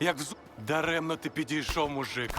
Як вз... Даремно ти підійшов, мужик.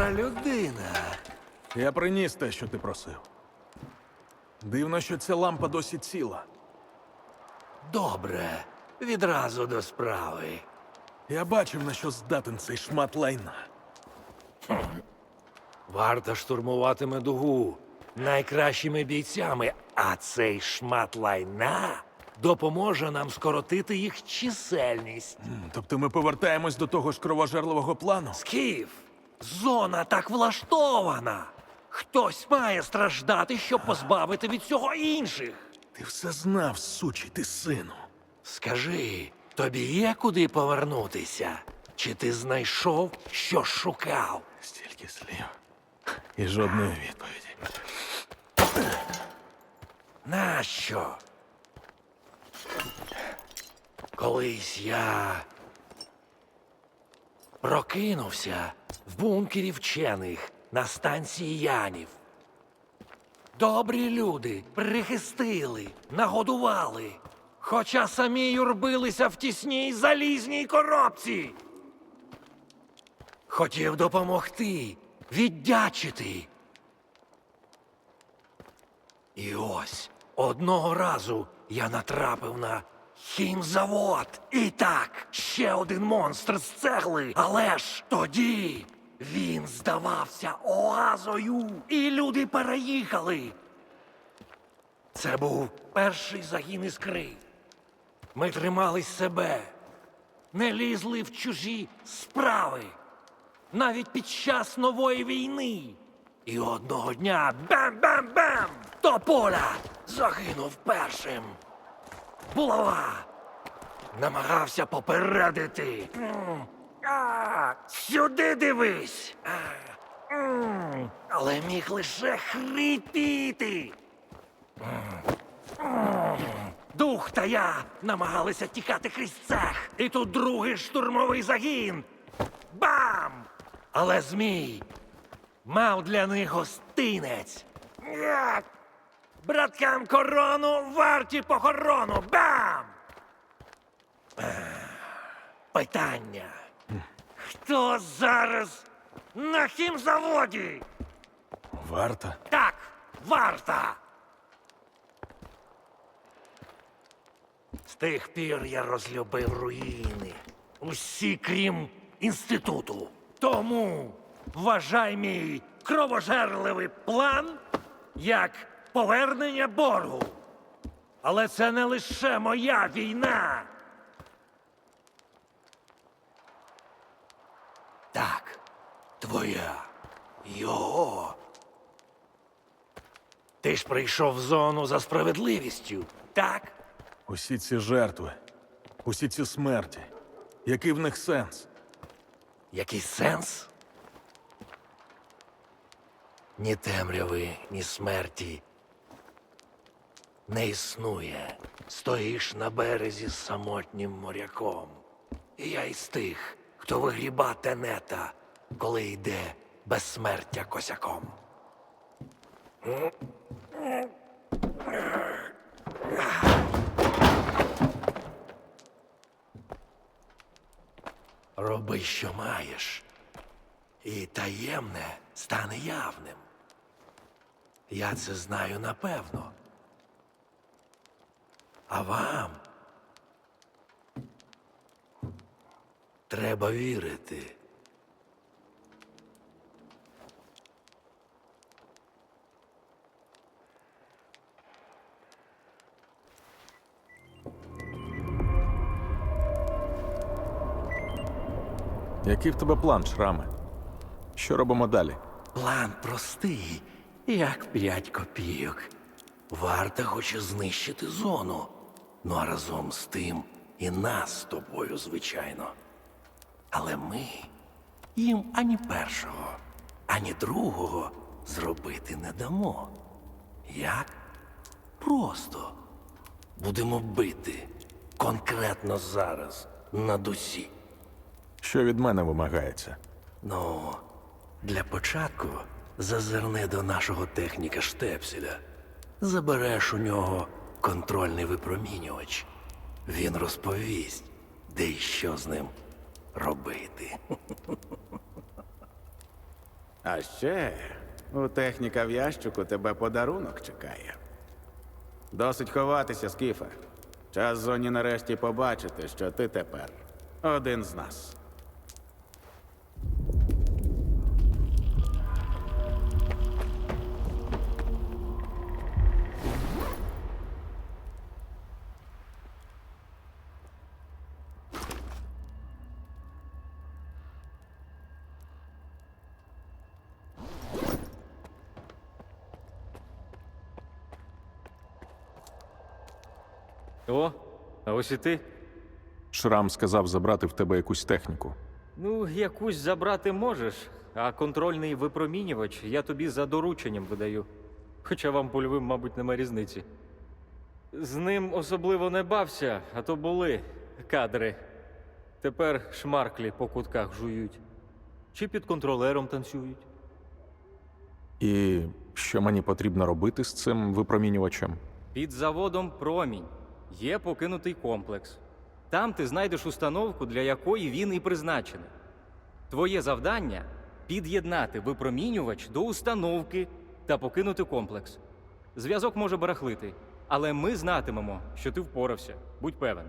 Добра людина. Я приніс те, що ти просив. Дивно, що ця лампа досі ціла. Добре. Відразу до справи. Я бачив, на що здатен цей шмат лайна. Варта штурмуватиме дугу найкращими бійцями, а цей шмат лайна допоможе нам скоротити їх чисельність. М, Тобто ми повертаємось до того ж кровожерливого плану? Скіф, зона так влаштована. Хтось має страждати, щоб позбавити від цього інших. Ти все знав, сучий ти сину. Скажи, тобі є куди повернутися? Чи ти знайшов, що шукав? Стільки слів. І жодної відповіді. Нащо? Колись я прокинувся в бункері вчених на станції Янів. Добрі люди прихистили, нагодували, хоча самі юрбилися в тісній залізній коробці. Хотів допомогти, віддячити. І ось одного разу я натрапив на хімзавод. І так, ще один монстр з цегли. Але ж тоді він здавався оазою, і люди переїхали. Це був перший загін іскри. Ми тримали себе, не лізли в чужі справи, навіть під час нової війни. І одного дня бам-бам-бам! Тополя загинув першим. Булава намагався попередити. Сюди дивись. Але міг лише хрипіти. Дух та я намагалися тікати крізь цех. І тут другий штурмовий загін. Бам! Але змій мав для них гостинець. Браткам корону варті похорону. Бам! Питання. Хто зараз на хімзаводі? Варта? Так, варта. З тих пір я розлюбив руїни. Усі, крім інституту. Тому вважай мій кровожерливий план як повернення боргу. Але це не лише моя війна. Так, твоя. Його. Ти ж прийшов в зону за справедливістю, так? Усі ці жертви, усі ці смерті. Який в них сенс? Який сенс? Ні темряви, ні смерті не існує. Стоїш на березі з самотнім моряком. І я із тих, хто вигріба тенета, коли йде безсмертя косяком. Роби, що маєш, і таємне стане явним. Я це знаю напевно. А вам треба вірити. Який в тебе план, Шраме? Що робимо далі? План простий, як п'ять копійок. Варта хоче знищити зону. Ну а разом з тим і нас з тобою, звичайно. Але ми їм ані першого, ані другого зробити не дамо. Як? Просто будемо бити конкретно зараз на дусі. Що від мене вимагається? Ну, для початку зазирни до нашого техніка Штепселя. Забереш у нього контрольний випромінювач. Він розповість, де і що з ним робити. А ще у техніка в ящику тебе подарунок чекає. Досить ховатися, Скіфе. Час зоні нарешті побачити, що ти тепер один з нас. Ось і ти. Шрам сказав забрати в тебе якусь техніку. Ну, якусь забрати можеш, а контрольний випромінювач я тобі за дорученням видаю. Хоча вам польовим, мабуть, нема різниці. З ним особливо не бався, а то були кадри. Тепер шмарклі по кутках жують. Чи під контролером танцюють. І що мені потрібно робити з цим випромінювачем? Під заводом Промінь є покинутий комплекс. Там ти знайдеш установку, для якої він і призначений. Твоє завдання під'єднати випромінювач до установки та покинути комплекс. Зв'язок може барахлити, але ми знатимемо, що ти впорався. Будь певен.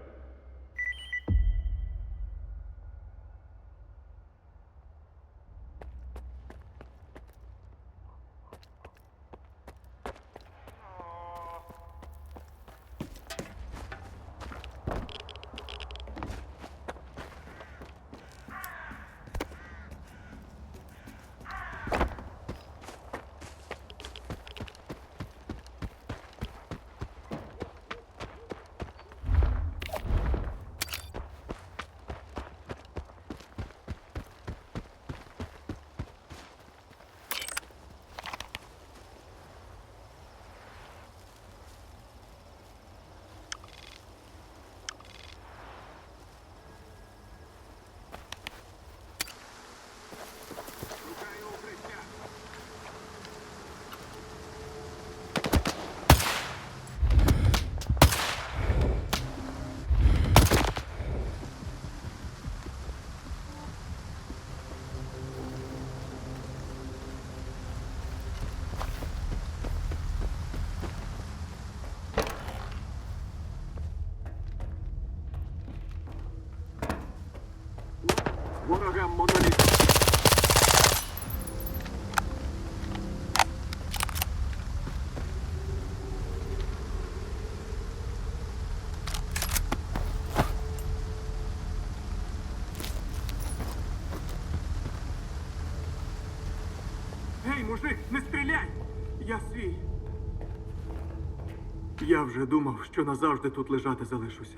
Я вже думав, що назавжди тут лежати залишуся.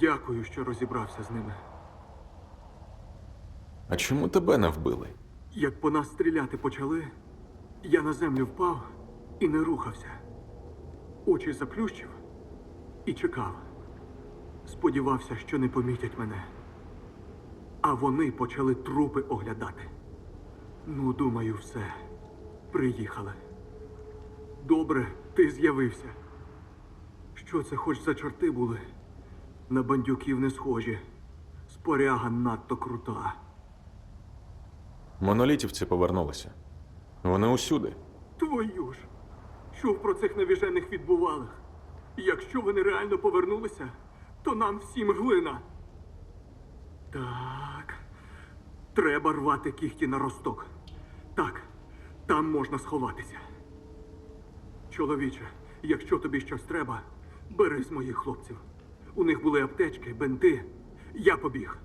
Дякую, що розібрався з ними. А чому тебе не вбили? Як по нас стріляти почали, я на землю впав і не рухався. Очі заплющив і чекав. Сподівався, що не помітять мене. А вони почали трупи оглядати. Ну, думаю, все. Приїхали. Добре, ти з'явився. Що це хоч за чорти були? На бандюків не схожі. Споряга надто крута. Монолітівці повернулися. Вони усюди. Твою ж! Чув про цих навіжених відбувалих. Якщо вони реально повернулися, то нам всім глина. Так. Треба рвати кіхті на росток. Так, там можна сховатися. Чоловіче, якщо тобі щось треба, бери з моїх хлопців. У них були аптечки, бенти. Я побіг.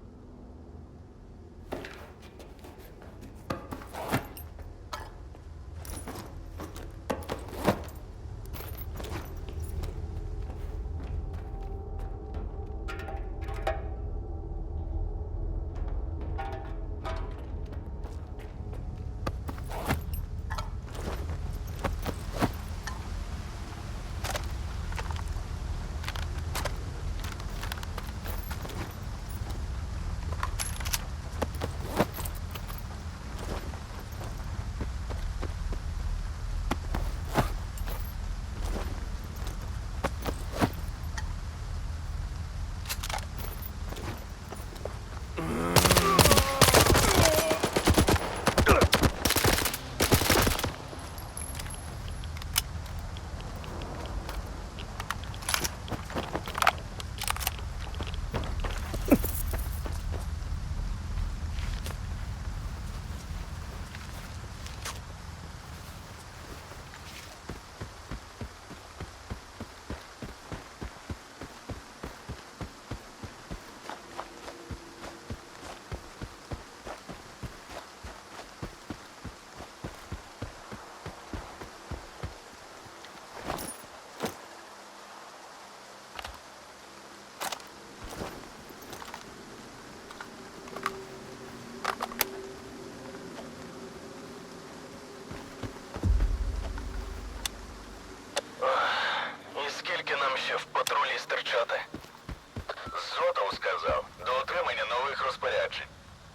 І скільки нам ще в патрулі стерчати? Зотов сказав, до отримання нових розпоряджень.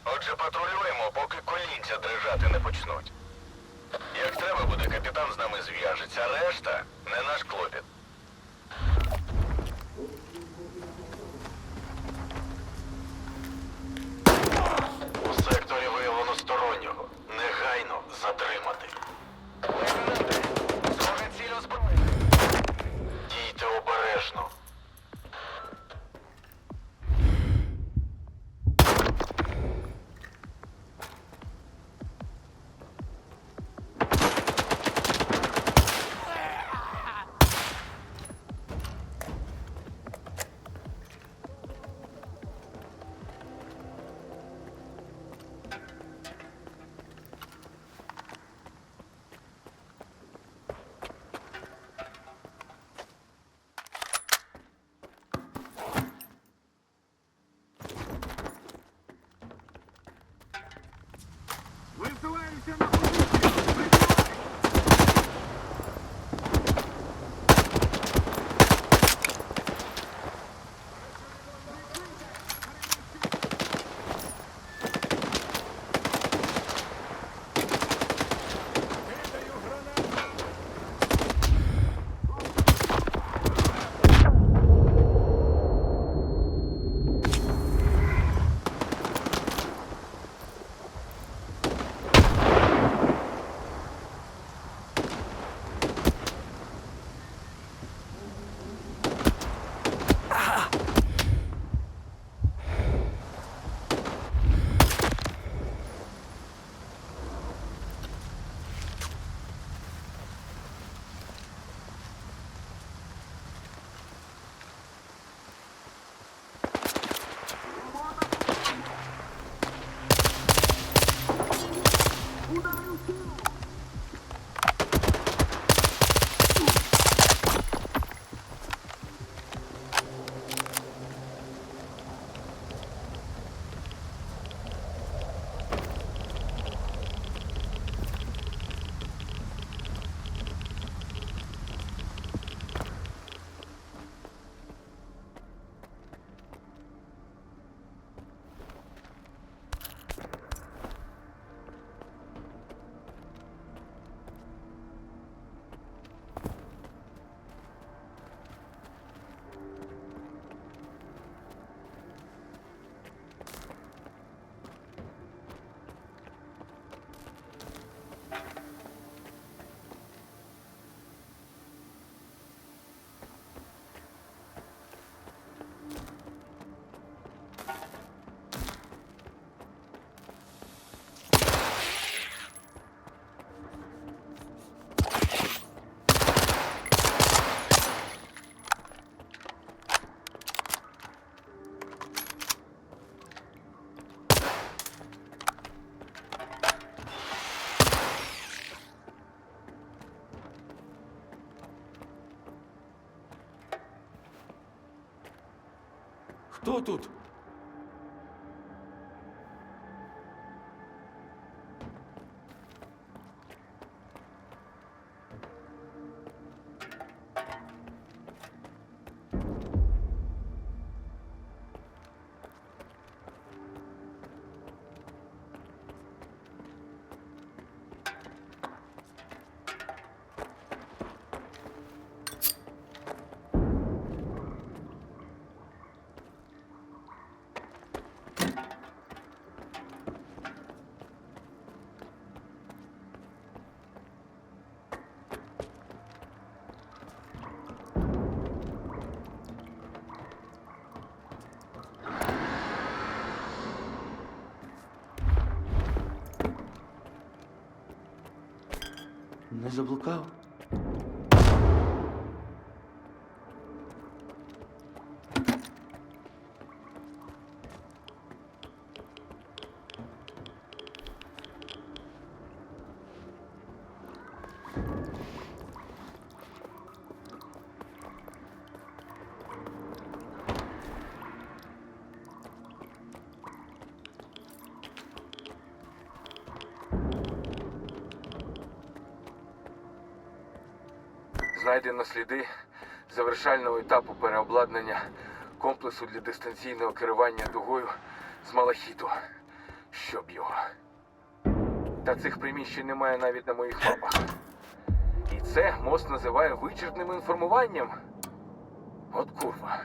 Отже, патрулюємо, поки колінця дрижати не почнуть. Як треба буде, капітан з нами зв'яжеться, решта не наш клопіт. У секторі виявлено стороннього. Негайно затримати. Estuve diciendo... Хто тут? Не заблукав? Знайдено сліди завершального етапу переобладнання комплексу для дистанційного керування дугою з малахіту. Щоб його. Та цих приміщень немає навіть на моїх мапах. І це мост називає вичерпним інформуванням. От курва,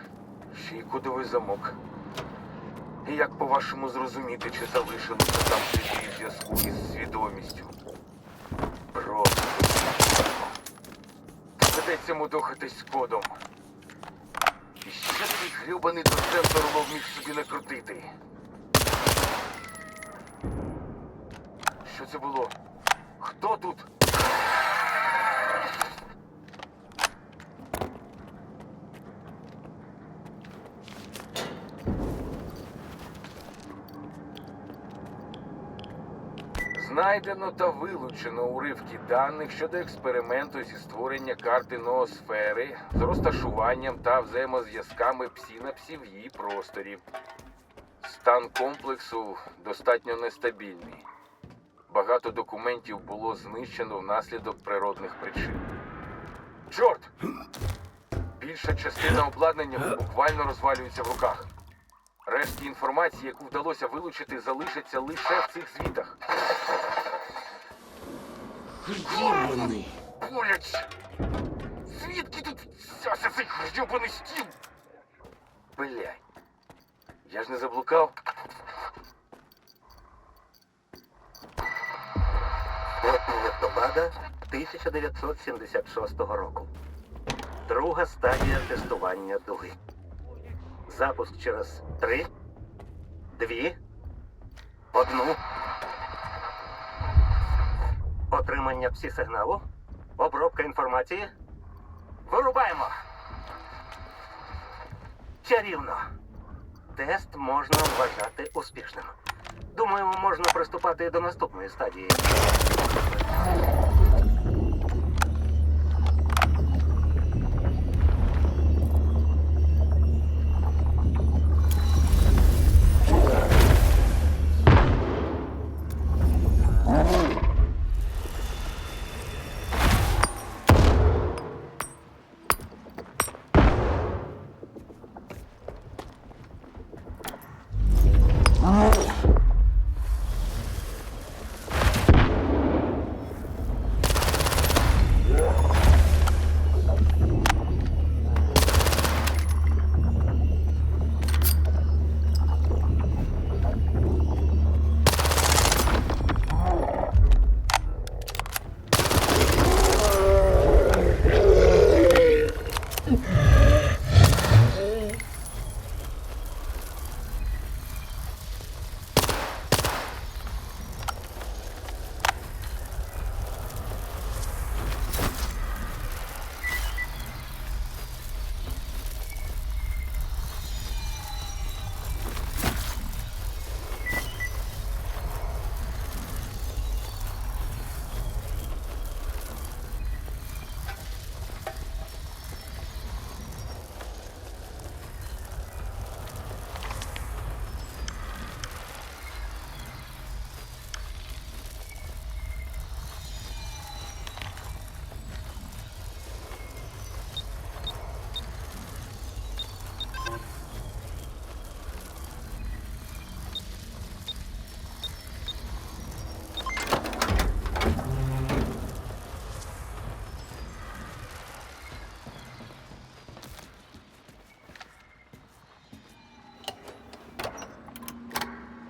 ще й кодовий замок. І як по-вашому зрозуміти, чи залишилося там сліди зв'язку із свідомістю? Просто. Доведеться мудохатись з кодом. І ще цей грюбаний доцент Орлов міг собі накрутити. Що це було? Хто тут? Знайдено та вилучено уривки даних щодо експерименту зі створення карти ноосфери з розташуванням та взаємозв'язками псінапсів її просторі. Стан комплексу достатньо нестабільний. Багато документів було знищено внаслідок природних причин. Чорт! Більша частина обладнання буквально розвалюється в руках. Рештки інформації, яку вдалося вилучити, залишаться лише в цих звітах. Грібаний. Боляче! Звідки тут взявся цей грьобаний стіл? Блядь. Я ж не заблукав. листопада 1976 року. Друга стадія тестування дуги. Запуск через три, дві, одну. Отримання псі-сигналу. Обробка інформації. Вирубаємо. Чарівно. Тест можна вважати успішним. Думаю, можна приступати до наступної стадії.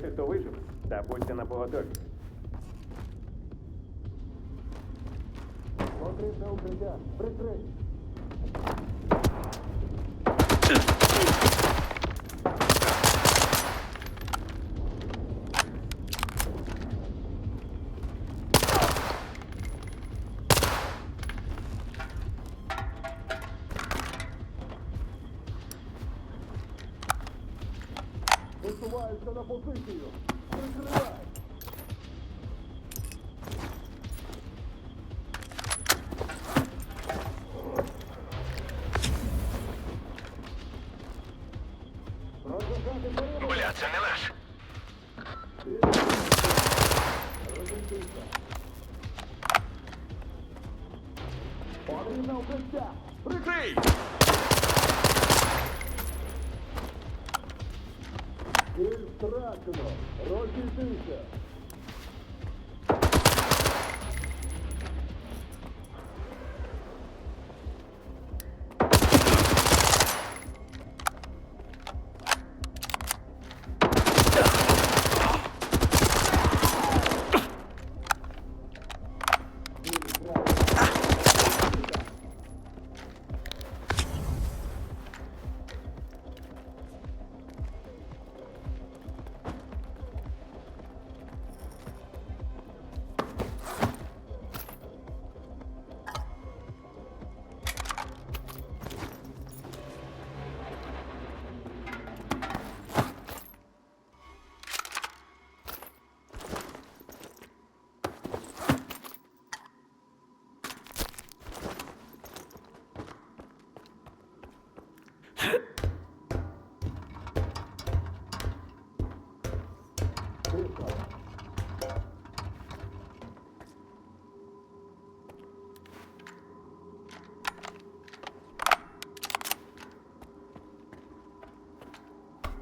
Шукайте, хто вижив, та будьте на поготові. botu itiyor.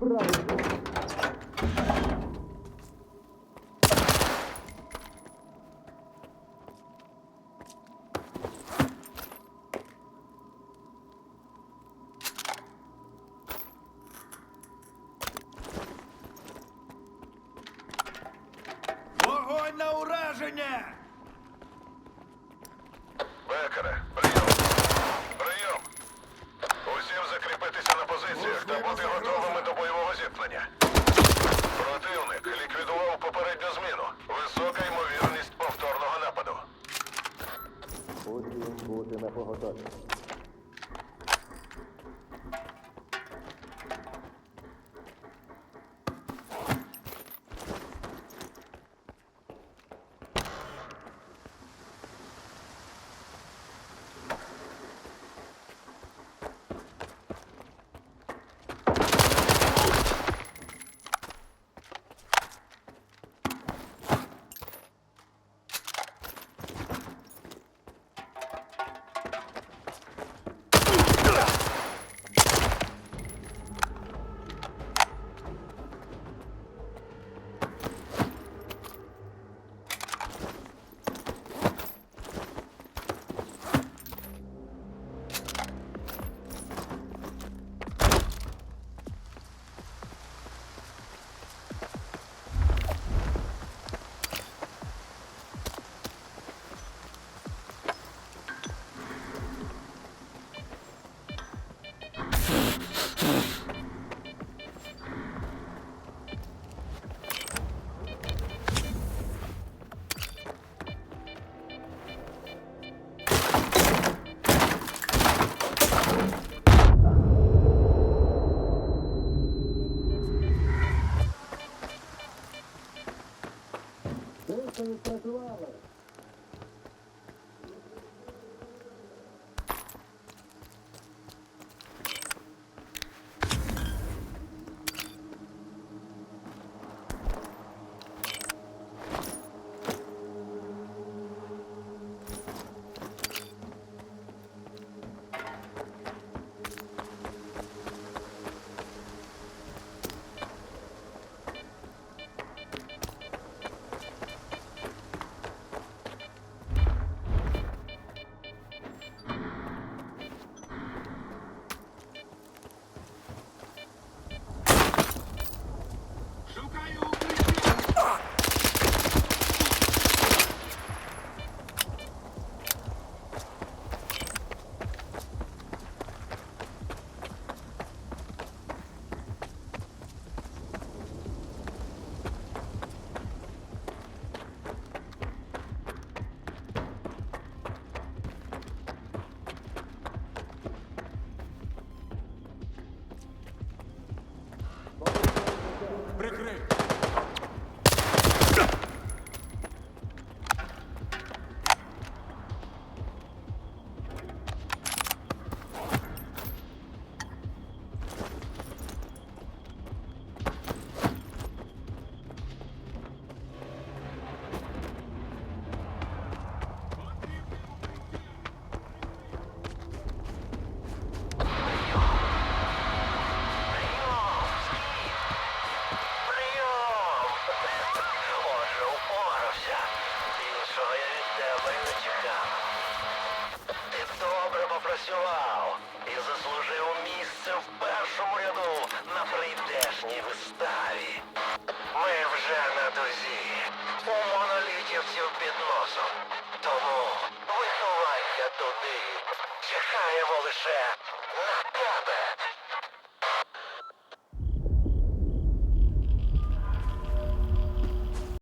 Вогонь